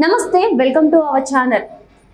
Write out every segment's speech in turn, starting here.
నమస్తే welcome to our channel.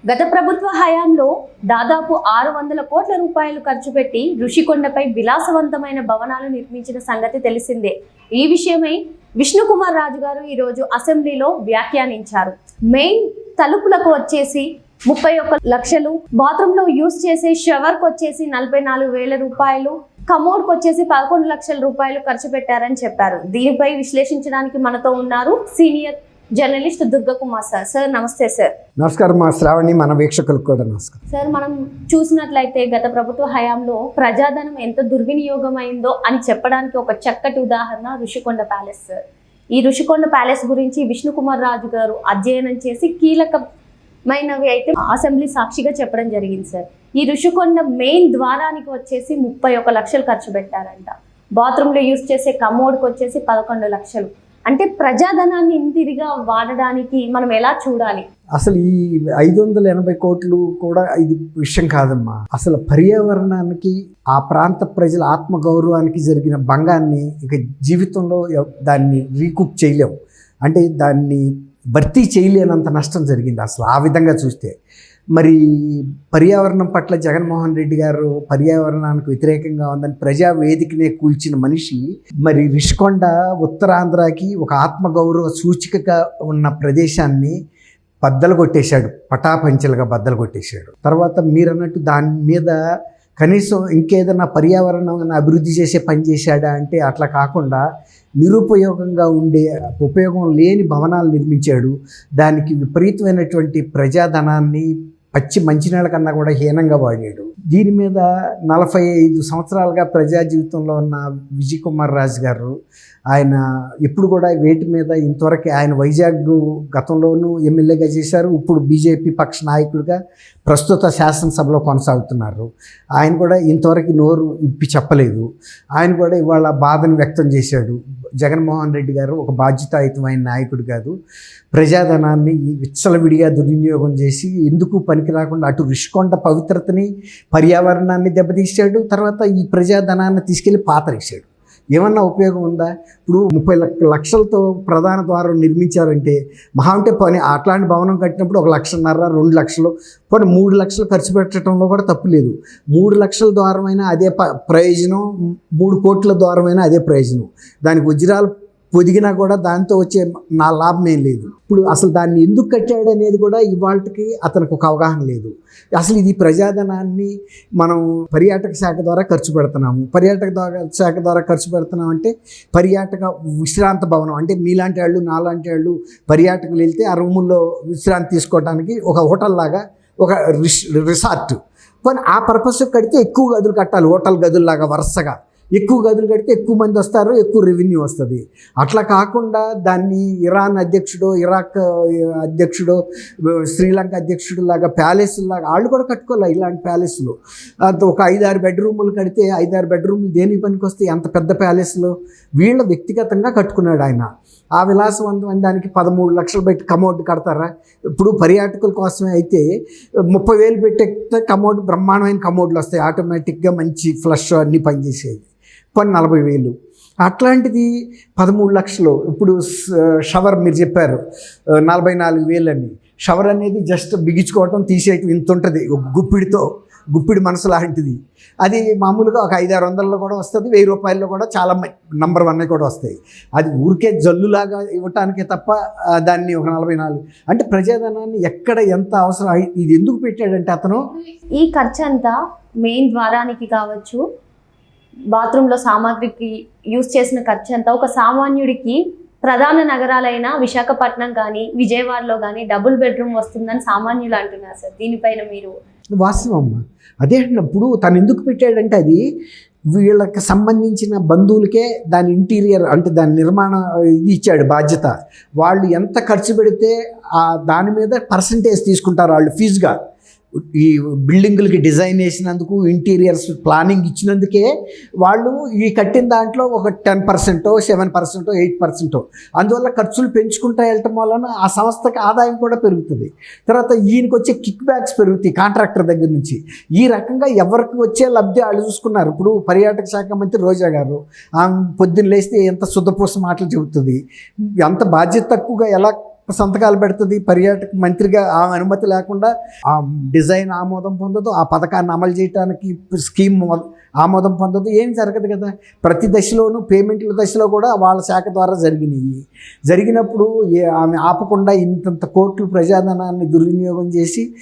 గత ప్రభుత్వ హయాంలో దాదాపు ఆరు వందల కోట్ల రూపాయలు ఖర్చు పెట్టి ఋషికొండపై విలాసవంతమైన భవనాలు నిర్మించిన సంగతి తెలిసిందే. ఈ విషయమై విష్ణుకుమార్ రాజు గారు ఈరోజు అసెంబ్లీలో వ్యాఖ్యానించారు. మెయిన్ తలుపులకు వచ్చేసి ముప్పై ఒక్క లక్షలు బాత్రూంలో యూస్ చేసే షవర్కి వచ్చేసి నలభై నాలుగు వేల రూపాయలు కమోడ్కి వచ్చేసి పదకొండు లక్షల రూపాయలు ఖర్చు పెట్టారని చెప్పారు. దీనిపై విశ్లేషించడానికి మనతో ఉన్నారు senior journalist Durga Kumar sir. Sir నమస్తే సార్. నమస్కారం మా శ్రావణి మన వీక్షకులకు కూడా నమస్కారం. సార్ మనం చూసినట్లయితే గత ప్రభుత్వ హయాంలో ప్రజాధనం ఎంత దుర్వినియోగం అయిందో అని చెప్పడానికి ఒక చక్కటి ఉదాహరణ ఋషికొండ ప్యాలెస్ సార్. ఈ ఋషికొండ ప్యాలెస్ గురించి విష్ణుకుమార్ రాజు గారు అధ్యయనం చేసి కీలకమైనవి అయితే అసెంబ్లీ సాక్షిగా చెప్పడం జరిగింది సార్. ఈ ఋషికొండ మెయిన్ ద్వారానికి వచ్చేసి ముప్పై ఒక లక్షలు ఖర్చు పెట్టారంట. బాత్రూంలో యూస్ చేసే కమోడ్కి వచ్చేసి పదకొండు లక్షలు. అంటే ప్రజాధనాన్ని ఇంతిదిగా వాడడానికి మనం ఎలా చూడాలి? అసలు ఈ ఐదు వందల ఎనభై కోట్లు కూడా ఇది విషయం కాదమ్మా. అసలు పర్యావరణానికి ఆ ప్రాంత ప్రజల ఆత్మగౌరవానికి జరిగిన భంగాన్ని ఇక జీవితంలో దాన్ని రీకూప్ చేయలేం. అంటే దాన్ని భర్తీ చేయలేనంత నష్టం జరిగింది అసలు ఆ విధంగా చూస్తే. మరి పర్యావరణం పట్ల జగన్మోహన్ రెడ్డి గారు పర్యావరణానికి వ్యతిరేకంగా ఉందని ప్రజా వేదికనే కూల్చిన మనిషి మరి రిషికొండ ఉత్తరాంధ్రకి ఒక ఆత్మగౌరవ సూచికగా ఉన్న ప్రదేశాన్ని బద్దలు కొట్టేశాడు పటాపంచలుగా బద్దలు కొట్టేశాడు. తర్వాత మీరు అన్నట్టు దాని మీద కనీసం ఇంకేదైనా పర్యావరణం అభివృద్ధి చేసే పని చేశాడా అంటే అట్లా కాకుండా నిరుపయోగంగా ఉండే ఉపయోగం లేని భవనాలు నిర్మించాడు. దానికి విపరీతమైనటువంటి ప్రజాధనాన్ని పచ్చి మంచినీళ్ళ కన్నా కూడా హీనంగా వాడాడు. దీని మీద నలభై ఐదు సంవత్సరాలుగా ప్రజా జీవితంలో ఉన్న విజయ్ కుమార్ రాజు గారు ఆయన ఎప్పుడు కూడా వేటి మీద ఇంతవరకు ఆయన వైజాగ్ గతంలోనూ ఎమ్మెల్యేగా చేశారు ఇప్పుడు బీజేపీ పక్ష నాయకుడిగా ప్రస్తుత శాసనసభలో కొనసాగుతున్నారు. ఆయన కూడా ఇంతవరకు నోరు ఇప్పి చెప్పలేదు. ఆయన కూడా ఇవాళ బాధను వ్యక్తం చేశాడు. జగన్మోహన్ రెడ్డి గారు ఒక బాధ్యతాయుతమైన నాయకుడు కాదు. ప్రజాధనాన్ని విచ్చలవిడిగా దుర్వినియోగం చేసి ఎందుకు పనికి రాకుండా అటు రుషికొండ పవిత్రతని పర్యావరణాన్ని దెబ్బతీశాడు తర్వాత ఈ ప్రజాధనాన్ని తీసుకెళ్ళి పాతరేశాడు ఏమన్నా ఉపయోగం ఉందా? ఇప్పుడు ముప్పై లక్ష లక్షలతో ప్రధాన ద్వారం నిర్మించారంటే మహా అంటే పని అట్లాంటి భవనం కట్టినప్పుడు ఒక లక్షన్నర రెండు లక్షలు పోనీ మూడు లక్షలు ఖర్చు పెట్టడంలో కూడా తప్పు లేదు. మూడు లక్షల ద్వారమైనా అదే ప ప్రయోజనం మూడు కోట్ల ద్వారమైనా అదే ప్రయోజనం. దానికి వజ్రాలు ఒదిగినా కూడా దాంతో వచ్చే నా లాభం ఏం లేదు. ఇప్పుడు అసలు దాన్ని ఎందుకు కట్టాడు అనేది కూడా ఇవాళకి అతనికి ఒక అవగాహన లేదు. అసలు ఇది ప్రజాధనాన్ని మనం పర్యాటక శాఖ ద్వారా ఖర్చు పెడుతున్నాము. పర్యాటక ద్వారా శాఖ ద్వారా ఖర్చు పెడుతున్నాం అంటే పర్యాటక విశ్రాంత భవనం అంటే మీలాంటి వాళ్ళు నాలాంటి వాళ్ళు పర్యాటకులు వెళ్తే ఆ రూముల్లో విశ్రాంతి తీసుకోవడానికి ఒక హోటల్ లాగా ఒక రిస్ రిసార్ట్. కానీ ఆ పర్పస్ కడితే ఎక్కువ గదులు కట్టాలి. హోటల్ గదుల్లాగా వరుసగా. ఎక్కువ గదులు కడితే ఎక్కువ మంది వస్తారు ఎక్కువ రెవెన్యూ వస్తుంది. అట్లా కాకుండా దాన్ని ఇరాన్ అధ్యక్షుడు ఇరాక్ అధ్యక్షుడు శ్రీలంక అధ్యక్షుడు లాగా ప్యాలెస్ లాగా వాళ్ళు కూడా కట్టుకోవాలి ఇలాంటి ప్యాలెస్లు. అంత ఒక ఐదారు బెడ్రూములు కడితే ఐదారు బెడ్రూములు దేనికి పనికి వస్తాయి అంత పెద్ద ప్యాలెస్లు. వీళ్ళ వ్యక్తిగతంగా కట్టుకున్నాడు ఆయన. ఆ విలాసవంతమైన దానికి పదమూడు లక్షలు పెట్టి కమోడ్ కడతారా? ఇప్పుడు పర్యాటకుల కోసమే అయితే ముప్పై వేలు పెట్టే కమోడ్ బ్రహ్మాండమైన కమోడ్లు వస్తాయి. ఆటోమేటిక్గా మంచి ఫ్లష్ అన్నీ పనిచేసేది కొన్ని నలభై వేలు. అట్లాంటిది పదమూడు లక్షలు. ఇప్పుడు షవర్ మీరు చెప్పారు. నలభై నాలుగు వేలు అని షవర్ అనేది జస్ట్ బిగించుకోవటం తీసేయటం ఇంత ఉంటుంది. ఒక గుప్పిడితో గుప్పిడి మనసు లాంటిది. అది మామూలుగా ఒక ఐదారు వందల్లో కూడా వస్తుంది వెయ్యి రూపాయల్లో కూడా చాలా నంబర్ వన్ కూడా వస్తాయి. అది ఊరికే జల్లులాగా ఇవ్వటానికే తప్ప దాన్ని ఒక నలభై నాలుగు. అంటే ప్రజాధనాన్ని ఎక్కడ ఎంత అవసరం? అయి- ఇది ఎందుకు పెట్టాడంటే అతను ఈ ఖర్చు అంతా మెయిన్ ద్వారానికి కావచ్చు. బాత్రూంలో సామాగ్రికి యూస్ చేసిన ఖర్చు అంతా ఒక సామాన్యుడికి ప్రధాన నగరాలైన విశాఖపట్నం కానీ విజయవాడలో కానీ డబుల్ బెడ్రూమ్ వస్తుందని సామాన్యులు అంటున్నారు సార్. దీనిపైన మీరు వాస్తవం అదే అన్నప్పుడు తను ఎందుకు పెట్టాడంటే అది వీళ్ళకి సంబంధించిన బంధువులకే దాని ఇంటీరియర్ అంటే దాని నిర్మాణ ఇది ఇచ్చాడు బాధ్యత. వాళ్ళు ఎంత ఖర్చు పెడితే దాని మీద పర్సంటేజ్ తీసుకుంటారు వాళ్ళు ఫీజుగా. ఈ బిల్డింగులకి డిజైన్ వేసినందుకు ఇంటీరియర్స్ ప్లానింగ్ ఇచ్చినందుకే వాళ్ళు ఈ కట్టిన దాంట్లో ఒక టెన్ పర్సెంటో సెవెన్ పర్సెంటో ఎయిట్ పర్సెంటో. అందువల్ల ఖర్చులు పెంచుకుంటా వెళ్ళటం వలన ఆ సంస్థకి ఆదాయం కూడా పెరుగుతుంది. తర్వాత ఈయనకి వచ్చే కిక్ బ్యాక్స్ పెరుగుతాయి కాంట్రాక్టర్ దగ్గర నుంచి. ఈ రకంగా ఎవరికి వచ్చే లబ్ధి వాళ్ళు చూసుకున్నారు. ఇప్పుడు పర్యాటక శాఖ మంత్రి రోజా గారు ఆమె పొద్దున్న లేస్తే ఎంత శుద్ధపూస మాటలు చెబుతుంది. ఎంత బాధ్యత తక్కువగా ఎలా సంతకాలు పెడుతుంది పర్యాటక మంత్రిగా ఆ అనుమతి లేకుండా ఆ డిజైన్ ఆమోదం పొందదు ఆ పథకాన్ని అమలు చేయడానికి స్కీమ్ ఆమోదం పొందదు. ఏం జరగదు కదా? ప్రతి దశలోనూ పేమెంట్ల దశలో కూడా వాళ్ళ శాఖ ద్వారా జరిగినాయి. జరిగినప్పుడు ఏ- ఆమె ఆపకుండా ఇంతంత కోట్లు ప్రజాధనాన్ని దుర్వినియోగం చేసి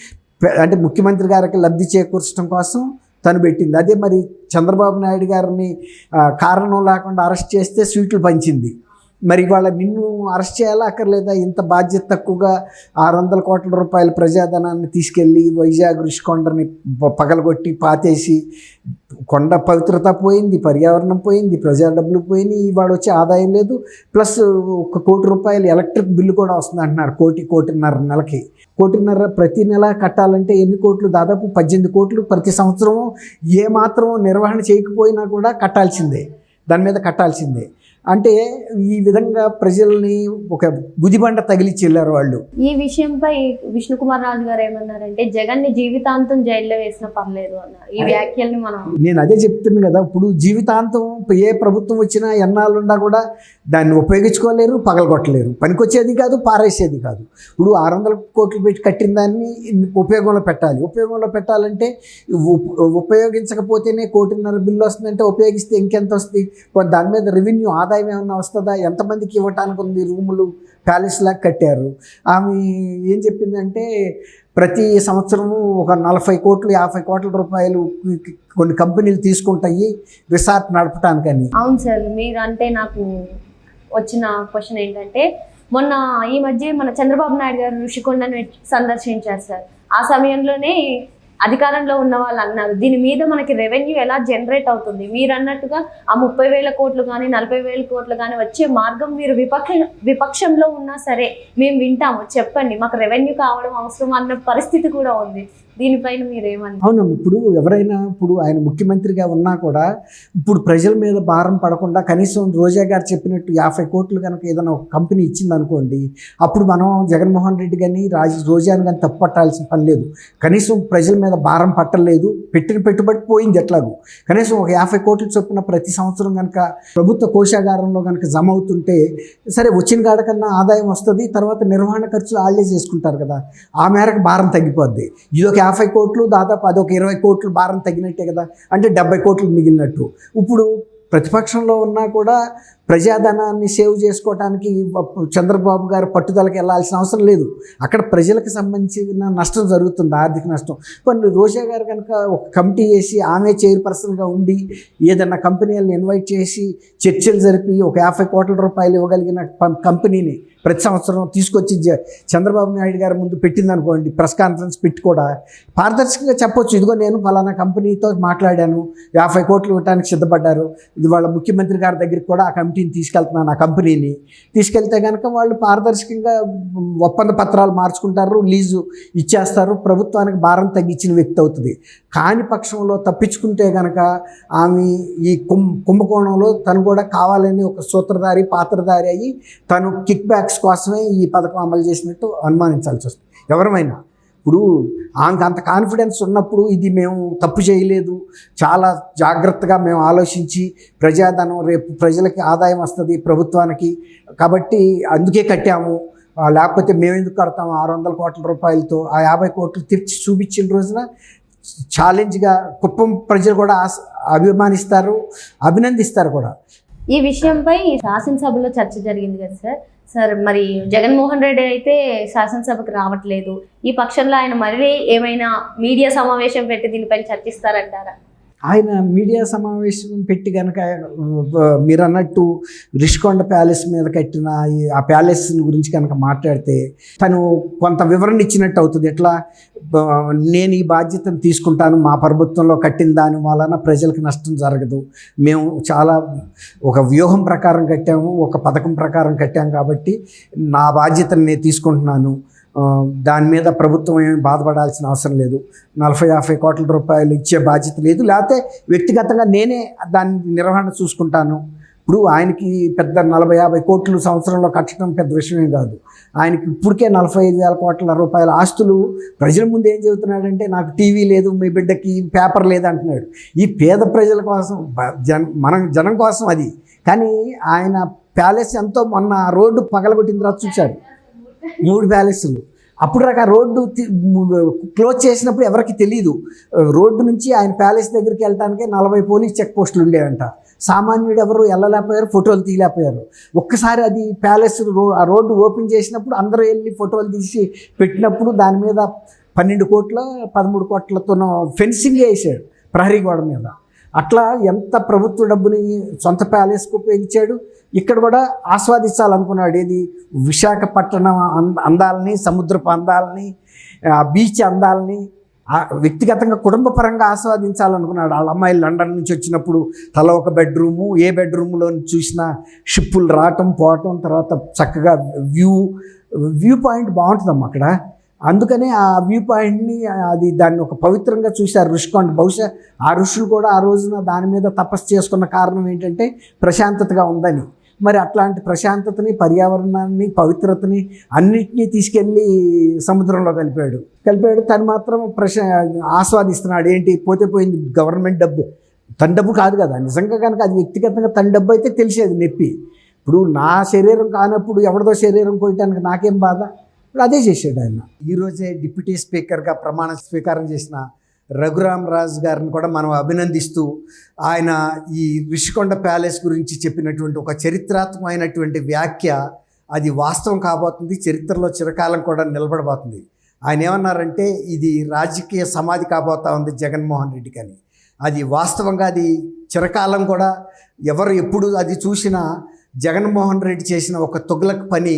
అంటే ముఖ్యమంత్రి గారికి లబ్ధి చేకూర్చడం కోసం తను పెట్టింది. అదే మరి చంద్రబాబు నాయుడు గారిని కారణం లేకుండా అరెస్ట్ చేస్తే స్వీట్లు పంచింది. మరి ఇవాళ నిన్ను అరెస్ట్ చేయాలా అక్కర్లేదా? ఇంత బాధ్యత తక్కువగా ఆరు వందల కోట్ల రూపాయల ప్రజాధనాన్ని తీసుకెళ్ళి వైజాగ్ రుషికొండని ప- పగలగొట్టి పాతేసి కొండ పవిత్రత పోయింది పర్యావరణం పోయింది ప్రజా డబ్బులు పోయినాయి ఇవాళ వచ్చే ఆదాయం లేదు. ప్లస్ ఒక కోటి రూపాయలు ఎలక్ట్రిక్ బిల్లు కూడా వస్తుంది అంటున్నారు కోటి కోటిన్నర నెలకి. కోటిన్నర ప్రతి నెల కట్టాలంటే ఎన్ని కోట్లు? దాదాపు పద్దెనిమిది కోట్లు ప్రతి సంవత్సరం ఏ మాత్రం నిర్వహణ చేయకపోయినా కూడా కట్టాల్సిందే. దాని మీద కట్టాల్సిందే. అంటే ఈ విధంగా ప్రజల్ని ఒక గుదిబండ తగిలిచ్చి వెళ్ళారు వాళ్ళు. ఈ విషయంపై విష్ణుకుమార్ రాజు గారు ఏమన్నారంటే జగన్ని జీవితాంతం జైల్లో వేసినా పర్లేదు అన్నారు. ఈ వ్యాఖ్యల్ని మనం నేను అదే చెప్తున్నాను కదా ఇప్పుడు జీవితాంతం ఏ ప్రభుత్వం వచ్చినా ఎన్నాళ్ళున్నా కూడా దాన్ని ఉపయోగించుకోలేరు పగలగొట్టలేరు. పనికొచ్చేది కాదు పారేసేది కాదు. ఇప్పుడు ఆరు వందల కోట్లు పెట్టి కట్టిన దాన్ని ఉపయోగంలో పెట్టాలి. ఉపయోగంలో పెట్టాలంటే ఉప్- ఉపయోగించకపోతేనే కోటిన్నర బిల్లు వస్తుందంటే ఉపయోగిస్తే ఇంకెంత వస్తుంది? దాని మీద రెవెన్యూ ఆదాయం ఏమన్నా వస్తుందా? ఎంతమందికి ఇవ్వటానికి ఉంది రూములు ప్యాలెస్ లాగా కట్టారు. ఆమె ఏం చెప్పిందంటే ప్రతి సంవత్సరము ఒక నలభై కోట్లు యాభై కోట్ల రూపాయలు కొన్ని కంపెనీలు తీసుకుంటాయి రిసార్ట్ నడపటానికని. అవును సార్ మీరు అంటే నాకు వచ్చిన క్వశ్చన్ ఏంటంటే మొన్న ఈ మధ్య మన చంద్రబాబు నాయుడు గారు ఋషికొండను సందర్శించారు సార్. ఆ సమయంలోనే అధికారంలో ఉన్న వాళ్ళు అన్నారు. దీని మీద మనకి రెవెన్యూ ఎలా జనరేట్ అవుతుంది? మీరు అన్నట్టుగా ఆ ముప్పై వేల కోట్లు కానీ నలభై వేల కోట్లు కానీ వచ్చే మార్గం మీరు విపక్ష విపక్షంలో ఉన్నా సరే మేము వింటాము. చెప్పండి మాకు రెవెన్యూ కావడం అవసరం అన్న పరిస్థితి కూడా ఉంది. దీనిపైన మీరేమని అవునమ్మ ఇప్పుడు ఎవరైనా ఇప్పుడు ఆయన ముఖ్యమంత్రిగా ఉన్నా కూడా ఇప్పుడు ప్రజల మీద భారం పడకుండా కనీసం రోజా గారు చెప్పినట్టు యాభై కోట్లు కనుక ఏదైనా ఒక కంపెనీ ఇచ్చింది అనుకోండి అప్పుడు మనం జగన్మోహన్ రెడ్డి కానీ రాజు రోజాని కానీ తప్పు పట్టాల్సిన పని లేదు. కనీసం ప్రజల మీద భారం పట్టలేదు పెట్టిన పెట్టుబడి పోయింది ఎట్లాగూ. కనీసం ఒక యాభై కోట్లు చొప్పున ప్రతి సంవత్సరం కనుక ప్రభుత్వ కోశాగారంలో కనుక జమ అవుతుంటే సరే వచ్చిన కాడ కన్నా ఆదాయం వస్తుంది తర్వాత నిర్వహణ ఖర్చులు వాళ్ళే చేసుకుంటారు కదా ఆ మేరకు భారం తగ్గిపోద్ది. ఇది ఒక యాభై కోట్లు దాదాపు అదొక ఇరవై కోట్లు భారం తగ్గినట్టే కదా. అంటే డెబ్బై కోట్లు మిగిలినట్టు. ఇప్పుడు ప్రతిపక్షంలో ఉన్నా కూడా ప్రజాధనాన్ని సేవ్ చేసుకోవడానికి చంద్రబాబు గారు పట్టుదలకి వెళ్ళాల్సిన అవసరం లేదు. అక్కడ ప్రజలకు సంబంధించిన నష్టం జరుగుతుంది ఆర్థిక నష్టం. కొన్ని రోజా గారు కనుక ఒక కమిటీ వేసి ఆమె చైర్పర్సన్గా ఉండి ఏదైనా కంపెనీలను ఇన్వైట్ చేసి చర్చలు జరిపి ఒక యాభై కోట్ల రూపాయలు ఇవ్వగలిగిన పం- కంపెనీని ప్రతి సంవత్సరం తీసుకొచ్చి చంద్రబాబు నాయుడు గారి ముందు పెట్టింది అనుకోండి ప్రెస్ కాన్ఫరెన్స్ పెట్టి కూడా పారదర్శకంగా చెప్పొచ్చు. ఇదిగో నేను ఫలానా కంపెనీతో మాట్లాడాను యాభై కోట్లు ఇవ్వడానికి సిద్ధపడ్డారు. ఇది వాళ్ళ ముఖ్యమంత్రి గారి దగ్గరికి కూడా ఆ కమిటీని తీసుకెళ్తున్నాను ఆ కంపెనీని. తీసుకెళ్తే కనుక వాళ్ళు పారదర్శకంగా ఒప్పంద పత్రాలు మార్చుకుంటారు లీజు ఇచ్చేస్తారు. ప్రభుత్వానికి భారం తగ్గించిన వ్యక్తి అవుతుంది. కాని పక్షంలో తప్పించుకుంటే కనుక ఆమె ఈ కుంభ కుంభకోణంలో తను కూడా కావాలని ఒక సూత్రధారి పాత్రధారి అయ్యి తను కిక్ బ్యాక్స్ కోసమే ఈ పథకం అమలు చేసినట్టు అనుమానించాల్సి వస్తుంది. ఎవరమైనా ఇప్పుడు ఆమెకు అంత కాన్ఫిడెన్స్ ఉన్నప్పుడు ఇది మేము తప్పు చేయలేదు. చాలా జాగ్రత్తగా మేము ఆలోచించి ప్రజాధనం రేపు ప్రజలకి ఆదాయం వస్తుంది ప్రభుత్వానికి. కాబట్టి అందుకే కట్టాము. లేకపోతే మేము ఎందుకు కడతాము? ఆరు వందల కోట్ల రూపాయలతో ఆ యాభై కోట్లు తెచ్చి చూపించిన రోజున ఛాలెంజ్గా కుప్పం ప్రజలు కూడా అభిమానిస్తారు అభినందిస్తారు కూడా. ఈ విషయంపై శాసనసభలో చర్చ జరిగింది కదా సార్. సార్ మరి జగన్మోహన్ రెడ్డి అయితే శాసనసభకు రావట్లేదు. ఈ పక్షంలో ఆయన మళ్ళీ ఏమైనా మీడియా సమావేశం పెట్టి దీనిపైన చర్చిస్తారంటారా? ఆయన మీడియా సమావేశం పెట్టి కనుక మీరు అన్నట్టు రిషికొండ ప్యాలెస్ మీద కట్టిన ఆ ప్యాలెస్ గురించి కనుక మాట్లాడితే తను కొంత వివరణ ఇచ్చినట్టు అవుతుంది. ఎట్లా నేను ఈ బాధ్యతను తీసుకుంటాను మా ప్రభుత్వంలో కట్టిన దాని వలన ప్రజలకు నష్టం జరగదు. మేము చాలా ఒక వ్యూహం ప్రకారం కట్టాము ఒక పథకం ప్రకారం కట్టాము కాబట్టి నా బాధ్యతను నేను తీసుకుంటున్నాను. దాని మీద ప్రభుత్వం ఏమి బాధపడాల్సిన అవసరం లేదు. నలభై యాభై కోట్ల రూపాయలు ఇచ్చే బాధ్యత లేదు. లేకపోతే వ్యక్తిగతంగా నేనే దాని నిర్వహణ చూసుకుంటాను. ఇప్పుడు ఆయనకి పెద్ద నలభై యాభై కోట్లు సంవత్సరంలో కట్టడం పెద్ద విషయమే కాదు. ఆయనకి ఇప్పటికే నలభై ఐదు వేల కోట్ల రూపాయల ఆస్తులు. ప్రజల ముందు ఏం చెబుతున్నాడంటే నాకు టీవీ లేదు మీ బిడ్డకి పేపర్ లేదు అంటున్నాడు. ఈ పేద ప్రజల కోసం జన మనం జనం కోసం అది. కానీ ఆయన ప్యాలెస్ ఎంతో మొన్న రోడ్డు పగలగొట్టిన తర్వాత చూశారు మూడు ప్యాలెస్లు. అప్పుడు రాక రోడ్డు క్లోజ్ చేసినప్పుడు ఎవరికి తెలియదు రోడ్డు నుంచి ఆయన ప్యాలెస్ దగ్గరికి వెళ్ళటానికి నలభై పోలీస్ చెక్ పోస్టులు ఉండేవంట. సామాన్యుడు ఎవరు వెళ్ళలేకపోయారు ఫోటోలు తీయలేకపోయారు. ఒక్కసారి అది ప్యాలెస్ రో ఆ రోడ్డు ఓపెన్ చేసినప్పుడు అందరూ వెళ్ళి ఫోటోలు తీసి పెట్టినప్పుడు దాని మీద పన్నెండు కోట్ల పదమూడు కోట్లతో ఫెన్సింగ్ వేసాడు ప్రహరీ గోడ మీద. అట్లా ఎంత ప్రభుత్వ డబ్బుని సొంత ప్యాలెస్కి ఉపయోగించాడు ఇక్కడ కూడా ఆస్వాదించాలనుకున్నాడు ఏది? విశాఖపట్నం అంద- అందాలని సముద్రపు అందాలని బీచ్ అందాలని వ్యక్తిగతంగా కుటుంబ పరంగా ఆస్వాదించాలనుకున్నాడు. వాళ్ళ అమ్మాయిలు లండన్ నుంచి వచ్చినప్పుడు తల ఒక బెడ్రూము ఏ బెడ్రూమ్లో చూసినా షిప్పులు రావటం పోవటం తర్వాత చక్కగా వ్యూ వ్యూ పాయింట్ బాగుంటుందమ్మా అక్కడ. అందుకనే ఆ వ్యూ పాయింట్ని అది దాన్ని ఒక పవిత్రంగా చూశారు ఋషికొండ బహుశా ఆ ఋషులు కూడా ఆ రోజున దాని మీద తపస్సు చేసుకున్న కారణం ఏంటంటే ప్రశాంతతగా ఉందని. మరి అట్లాంటి ప్రశాంతతని పర్యావరణాన్ని పవిత్రతని అన్నిటినీ తీసుకెళ్ళి సముద్రంలో కలిపాడు. కలిపాడు తను మాత్రం ప్రశా ఆస్వాదిస్తున్నాడు. ఏంటి? పోతే పోయింది గవర్నమెంట్ డబ్బు. తన డబ్బు కాదు కదా. నిజంగా కనుక అది వ్యక్తిగతంగా తన డబ్బు అయితే తెలిసేది నొప్పి. ఇప్పుడు నా శరీరం కానప్పుడు ఎవరిదో శరీరం పోయటానికి నాకేం బాధ? ఇప్పుడు అదే చేసాడు ఆయన. ఈరోజే డిప్యూటీ స్పీకర్గా ప్రమాణ స్వీకారం చేసిన రఘురామ్ రాజు గారిని కూడా మనం అభినందిస్తూ ఆయన ఈ రిషికొండ ప్యాలెస్ గురించి చెప్పినటువంటి ఒక చరిత్రాత్మకమైనటువంటి వ్యాఖ్య అది వాస్తవం కాబోతుంది చరిత్రలో చిరకాలం కూడా నిలబడబోతుంది. ఆయన ఏమన్నారంటే ఇది రాజకీయ సమాధి కాబోతా ఉంది జగన్మోహన్ రెడ్డికి అని అది వాస్తవంగా అది చిరకాలం కూడా ఎవరు ఎప్పుడు అది చూసినా జగన్మోహన్ రెడ్డి చేసిన ఒక తుగ్లక్ పని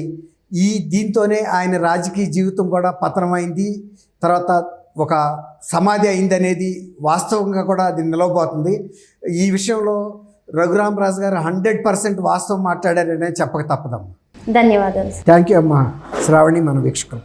ఈ దీంతోనే ఆయన రాజకీయ జీవితం కూడా పతనమైంది. తర్వాత ఒక సమాధి అయిందనేది వాస్తవంగా కూడా అది నిలవబోతుంది. ఈ విషయంలో రఘురామ్ రాజు గారు హండ్రెడ్ పర్సెంట్ వాస్తవం మాట్లాడారనే చెప్పక తప్పదమ్మా. ధన్యవాదాలు థ్యాంక్ యూ అమ్మా. శ్రావణి మన వీక్షకులు.